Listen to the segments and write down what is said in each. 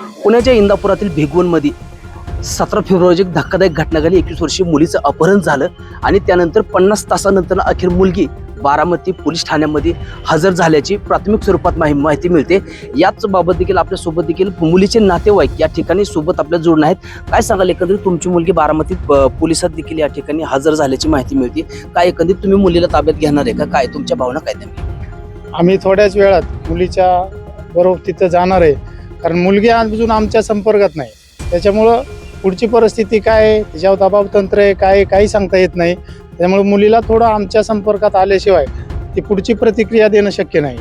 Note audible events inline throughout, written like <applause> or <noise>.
पुण्याच्या इंदापुरातील भिगवणमध्ये सतरा फेब्रुवारीची धक्कादायक घटना घडली एकवीस वर्षीय मुलीचं अपहरण झालं आणि त्यानंतर पन्नास तासानंतर अखेर मुलगी बारामती पोलीस ठाण्यामध्ये हजर झाल्याची प्राथमिक स्वरूपात माहि माहिती मिळते. याच बाबत देखील आपल्यासोबत देखील मुलीचे नातेवाईक या ठिकाणी सोबत आपल्या जोडणं आहेत. काय सांगाल एकंदरीत तुमची मुलगी बारामतीत पोलिसात देखील या ठिकाणी हजर झाल्याची माहिती मिळते. काय एकंदरीत तुम्ही मुलीला ताब्यात घेणार आहे का? काय तुमच्या भावना काय त्या? आम्ही थोड्याच वेळात मुलीच्या बरोबर तिथं जाणार आहे. कारण मुलगी अजून आमच्या संपर्कात नाही. त्याच्यामुळं पुढची परिस्थिती काय आहे तिच्यावर दबाव तंत्र आहे काय काही सांगता येत नाही. त्यामुळे मुलीला थोडं आमच्या संपर्कात आल्याशिवाय ती पुढची प्रतिक्रिया देणं शक्य नाही.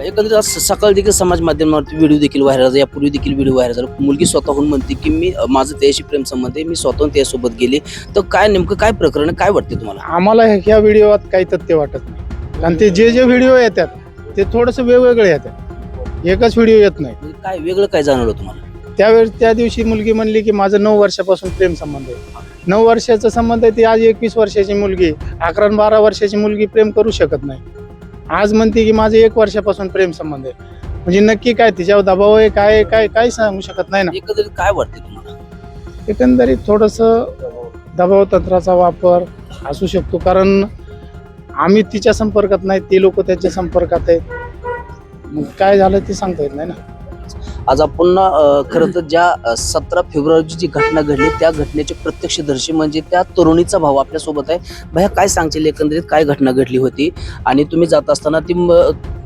एकंदरीत आज सकाळी देखील समाज माध्यमावरती व्हिडिओ देखील व्हायरल झाला. यापूर्वी देखील व्हिडिओ व्हायरल झाला. मुलगी स्वतःहून म्हणते की मी माझं त्याशी प्रेम संबंध आहे. मी स्वतःहून त्यासोबत गेले. तर काय नेमकं काय प्रकरण? काय वाटते तुम्हाला? आम्हाला ह्या व्हिडिओत काही तथ्य वाटत नाही. कारण ते जे जे व्हिडिओ येतात ते थोडंसं वेगवेगळे येतात. एकच व्हिडिओ येत नाही. काय वेगळं काय जाणवलं तुम्हाला? त्यावेळेस त्या दिवशी मुलगी म्हणली की माझं नऊ वर्षापासून प्रेम संबंध आहे. नऊ वर्षाचा संबंध आहे ती आज एकवीस वर्षाची मुलगी अकरा बारा वर्षाची मुलगी प्रेम करू शकत नाही. आज म्हणते की माझं एक वर्षापासून प्रेम संबंध आहे. म्हणजे नक्की काय तिच्यावर दबाव आहे काय काय काय सांगू शकत नाही ना. एकंदरीत काय वाटते तुम्हाला? एकंदरीत थोडंसं दबाव तंत्राचा वापर असू शकतो कारण आम्ही तिच्या संपर्कात नाही ते लोक त्याच्या संपर्कात आहेत. मग काय झालं ते सांगता येत नाही ना. आज आपण खरं तर ज्या सतरा फेब्रुवारीची जी घटना घडली त्या घटनेचे प्रत्यक्षदर्शी म्हणजे त्या तरुणीचा भाऊ आपल्यासोबत आहे. भया काय सांगशील एकंदरीत? काय घटना घडली होती? आणि तुम्ही जात असताना ती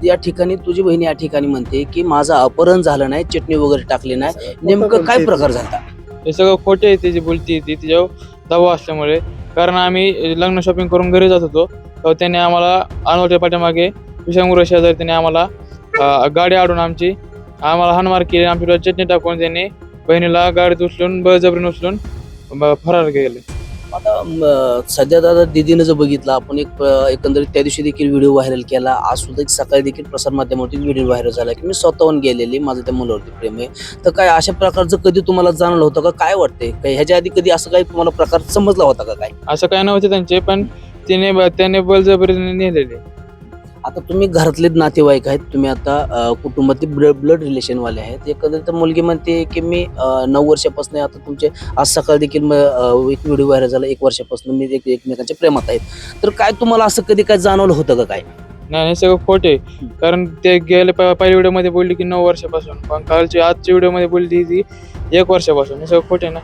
या ठिकाणी तुझी बहीण या ठिकाणी म्हणते की माझं अपहरण झालं नाही चटणी वगैरे टाकली नाही. नेमकं काय प्रकार झाला? हे सगळं खोटे आहे ते जी बोलती ती तिच्यावर दबाव असल्यामुळे. कारण आम्ही लग्न शॉपिंग करून घरी जात होतो. तेव्हा त्याने आम्हाला अनवळच्या पाठीमागे विषांगुर शेजारी त्याने आम्हाला गाडी आडून आमची आम्हाला हानमार केली आमची चटणी टाकून त्याने बहिणीला गाडीत उचलून बळजबरीने उचलून ब- फरार गेले आता म, सध्या दादा दिदीनं जर बघितलं आपण एक अ, एकंदरीत त्या दिवशी देखील व्हिडिओ व्हायरल केला. आज सुद्धा एक सकाळी देखील प्रसार माध्यमावरती व्हिडिओ व्हायरल झाला की मी स्वतःहून गेलेली माझं त्या मुलावरती प्रेम आहे. तर काय अशा प्रकारचं कधी तुम्हाला जाणवलं होतं का? काय वाटतंय? काय ह्याच्या आधी कधी असं काही तुम्हाला प्रकार समजला होता का काय? असं काय नव्हते त्यांचे पण तिने ब- त्याने बळजबरीने नेलेले. आता तुम्ही घरातले नातेवाईक आहेत तुम्ही आता कुटुंबातले ब्लड ब्लड रिलेशनवाले आहेत. एकंदरीत तर मुलगी म्हणते की मी नऊ वर्षापासून आता तुमचे आज सकाळ देखील एक व्हिडिओ व्हायरल झाला एक वर्षापासून मी एक एकमेकांच्या प्रेमात आहेत. तर काय तुम्हाला असं कधी काय जाणवलं होतं का काय? नाही हे सगळं खोटे कारण ते गेले पहिल्या व्हिडिओमध्ये बोलली की नऊ वर्षापासून. पण कालची आजच्या व्हिडिओमध्ये बोलली ती एक वर्षापासून. हे सगळं खोटे ना.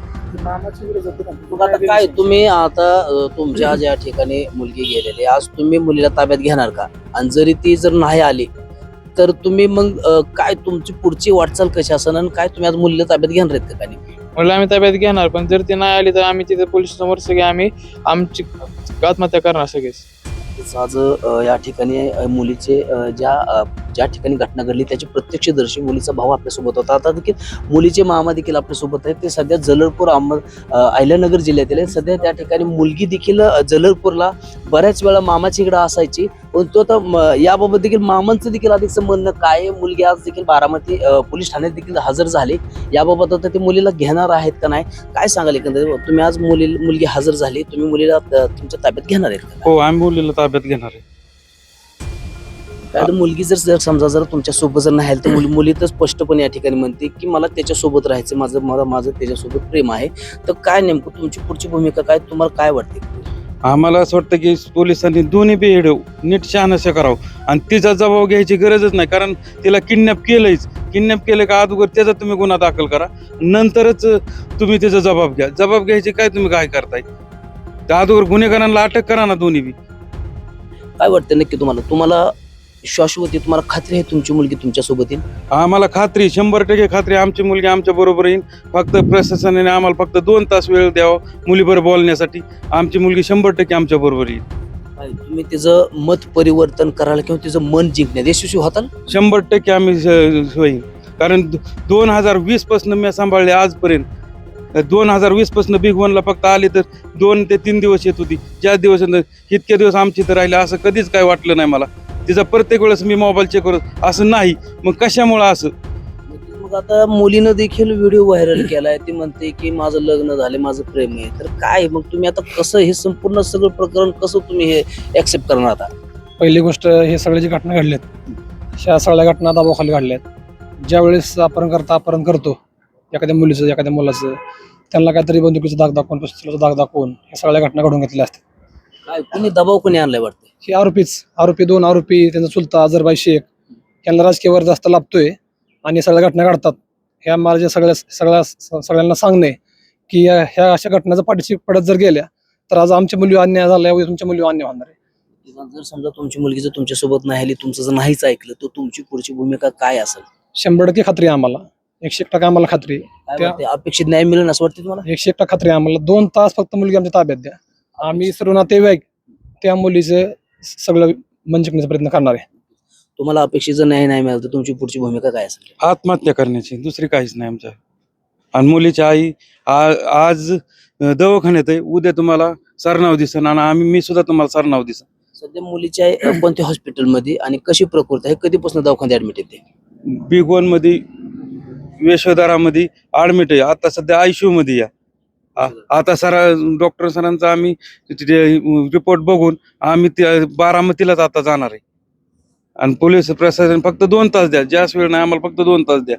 मग आता काय तुम्ही आता तुमच्या ज्या ठिकाणी मुलगी गेलेली आहे, आज तुम्ही मुलीला ताब्यात घेणार का? आणि जरी ती जर नाही आली तर तुम्ही मग अ, काय तुमची पुढची वाटचाल कशी असणार आणि काय तुम्ही आज मुलीला ताब्यात घेणार आहेत का काही म्हणलं आम्ही ताब्यात घेणार पण जर ती नाही आली तर आम्ही तिथे पोलीस समोर सगळे आम्ही आमची आत्महत्या करणार सगळेच. आज या ठिकाणी मुलीचे ज्या ज्या ठिकाणी घटना घडली त्याचे प्रत्यक्षदर्शी मुलीचा भाऊ आपल्यासोबत होता. आता देखील मुलीचे मामा देखील आपल्यासोबत आहेत. ते सध्या जलरपूर अहमद अहिल्यानगर जिल्ह्यातील आहेत. सध्या त्या ठिकाणी मुलगी देखील जलरपूरला बऱ्याच वेळा मामाची इकडं असायची. पण तो आता याबाबत देखील मामांचं देखील अधिक म्हणणं काय? मुलगी आज देखील बारामती पोलीस ठाण्यात देखील हजर झाली. याबाबत आता ते मुलीला घेणार आहेत का नाही? काय सांगाल एकंदरीत? तुम्ही आज मुली मुलगी हजर झाली. तुम्ही मुलीला तुमच्या ताब्यात घेणार आहेत हो आम्ही मुलीला ताब्यात घेणार आहे. मुलगी जर जर समजा जर तुमच्यासोबत जर नाही तर मुली मुली तर स्पष्टपणे या ठिकाणी म्हणते की मला त्याच्यासोबत राहायचं माझं मला माझं त्याच्यासोबत प्रेम आहे. तर काय नेमकं तुमची पुढची भूमिका काय? तुम्हाला काय वाटते? आम्हाला असं वाटतं की पोलिसांनी दोन्ही बी हेडव नीट शहानशा करावं. आणि तिचा जबाब घ्यायची गरजच नाही कारण तिला किडनॅप केलंयच. किडनॅप केलं का अगोदर त्याचा तुम्ही गुन्हा दाखल करा. नंतरच तुम्ही त्याचा जबाब घ्या. जबाब घ्यायची काय तुम्ही काय करताय? त्या अगोदर गुन्हेगारांना अटक करा ना दोन्ही बी. काय वाटतं नक्की तुम्हाला? तुम्हाला शाश्वती तुम्हाला खात्री आहे तुमची मुलगी तुमच्यासोबत येईल? आम्हाला खात्री शंभर टक्के खात्री आमची मुलगी आमच्या बरोबर येईल. फक्त प्रशासनाने आम्हाला फक्त दोन तास वेळ द्यावा मुलीबरोबर बोलण्यासाठी. आमची मुलगी शंभर टक्के आमच्या बरोबर येईल. तुम्ही तिचं मत परिवर्तन करायला किंवा तिचं मन जिंकण्यात यशस्वी होताल? शंभर टक्के आम्ही स- होईल. कारण दोन हजार वीसपासून मी सांभाळले आजपर्यंत. दोन हजार वीसपासून बिग वनला फक्त आले तर दोन ते तीन दिवस येत होती. ज्या दिवस इतके दिवस आमची इथं राहिले असं कधीच काय वाटलं नाही मला. तिचा प्रत्येक वेळेस मी मोबाईल चेक करत असं नाही. मग कशामुळं असं? मग आता मुलीनं देखील व्हिडिओ व्हायरल केलाय. ती म्हणते की माझं लग्न झाले माझं प्रेम आहे. तर काय? मग तुम्ही आता कसं हे संपूर्ण सगळं प्रकरण कसं तुम्ही हे ऍक्सेप्ट करणार आता? पहिली गोष्ट हे सगळे जी घटना घडल्यात ह्या सगळ्या घटना दबावाखाली घडल्यात. ज्यावेळेस अपहरण करता अपहरण करतो एखाद्या मुलीचं एखाद्या मुलाचं त्यांना काहीतरी बंदुकीचा दाग दाखवून पिस्तुलाचा दाग दाखवून ह्या सगळ्या घटना घडून घेतलेल्या असतात काय कुणी दबाव कोणी आणलाय वाटतं हे आरोपीच आरोपी दोन आरोपी त्यांचा चुलता अझरबाई शेख यांना राजकीय वर जास्त लाभतोय आणि सगळ्या घटना घडतात. ह्या माझ्या सगळ्या सगळ्या सगळ्यांना सांगणे की या- ह्या अशा घटनाचा पाठीशी पडत जर गेल्या तर आज आमच्या मुली अन्याय झाला उद्या तुमच्या मुली अन्याय होणार आहे. जर समजा तुमची मुलगी जर तुमच्यासोबत नाही आली तुमचं जर नाहीच ऐकलं तर तुमची पुढची भूमिका काय असेल? शंभर टक्के खात्री आहे आम्हाला. एकशे एक टक्का आम्हाला खात्री आहे. काय त्या- वाटते अपेक्षित न्याय मिळेल असं वाटतं तुम्हाला? एकशे एक टक्का खात्री आहे आम्हाला. दोन तास फक्त मुलगी आमच्या ताब्यात द्या. आम्ही सर्व नातेवाईक त्या मुलीचं सगळं करण्याचा प्रयत्न करणार आहे. तुम्हाला अपेक्षित जर न्याय नाही मिळाला तर तुमची पुढची भूमिका काय असेल? आत्महत्या करण्याची दुसरी काहीच नाही आमच्या. आणि मुलीची आई आ- आज अं, दवाखान्यात आहे उद्या तुम्हाला सरनाव दिसन आणि आम्ही मी सुद्धा तुम्हाला सरनाव दिसन. सध्या मुलीच्या अ, <clears throat> कोणत्या हॉस्पिटलमध्ये आणि कशी प्रकृती आहे? कधीपासून दवाखान्यात ऍडमिट येते? बिग वनमध्ये यशोधरामध्ये ऍडमिट आहे. आता सध्या आयसीयू मध्ये या. आ- आता सर डॉक्टर सरांचा आम्ही रिपोर्ट बघून आम्ही बारामतीलाच आता जाणार आहे. आणि पोलीस प्रशासन फक्त दोन तास द्या जास्त वेळ नाही आम्हाला फक्त दोन तास द्या.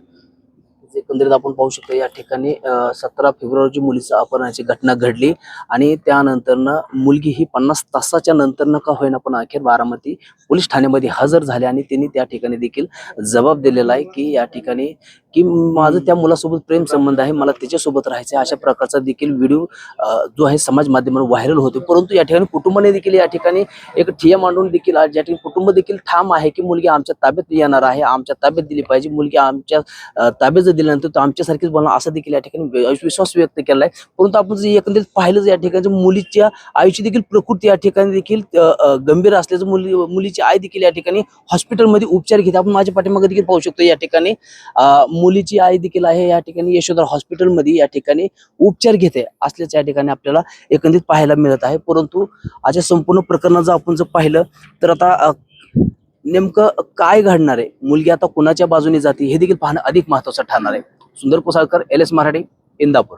एकंदरीत आपण पाहू शकतो या ठिकाणी सतरा फेब्रुवारीची मुलीचं अपहरणाची घटना घडली आणि त्यानंतरनं मुलगी ही पन्नास तासाच्या नंतर का होईना पण अखेर बारामती पोलीस ठाण्यामध्ये हजर झाले आणि त्यांनी त्या ठिकाणी देखील जबाब दिलेला आहे की या ठिकाणी की माझं त्या मुलासोबत प्रेम संबंध आहे मला त्याच्यासोबत राहायचं आहे अशा प्रकारचा देखील व्हिडिओ जो आहे समाज माध्यमावर व्हायरल होतो. परंतु या ठिकाणी कुटुंबाने देखील या ठिकाणी एक ठिया मांडून देखील या ठिकाणी कुटुंब देखील ठाम आहे की मुलगी आमच्या ताब्यात येणार आहे आमच्या ताब्यात दिली पाहिजे मुलगी आमच्या ताब्यात दिल्यानंतर तो आमच्यासारखीच बोलणार असं देखील या ठिकाणी विश्वास व्यक्त केला आहे परंतु आपण जर एकंदरीत पाहिलं या ठिकाणी मुलीच्या आईची देखील प्रकृती या ठिकाणी देखील गंभीर असल्याचं मुली मुलीची आई देखील या ठिकाणी हॉस्पिटलमध्ये उपचार घेते. आपण माझ्या पाठीमागे देखील पाहू शकतो या ठिकाणी मुलीची आई देखील आहे या ठिकाणी यशोधर हॉस्पिटलमध्ये या ठिकाणी उपचार घेते असल्याचं या ठिकाणी आपल्याला एकंदरीत पाहायला मिळत आहे. परंतु अशा संपूर्ण प्रकरणाचं जर आपण जर पाहिलं तर आता नेमकं काय घडणार आहे? मुलगी आता कुणाच्या बाजूने जाते हे देखील पाहणं अधिक महत्वाचं ठरणार आहे. Sundar Kosalkar L S Marathi Indapur.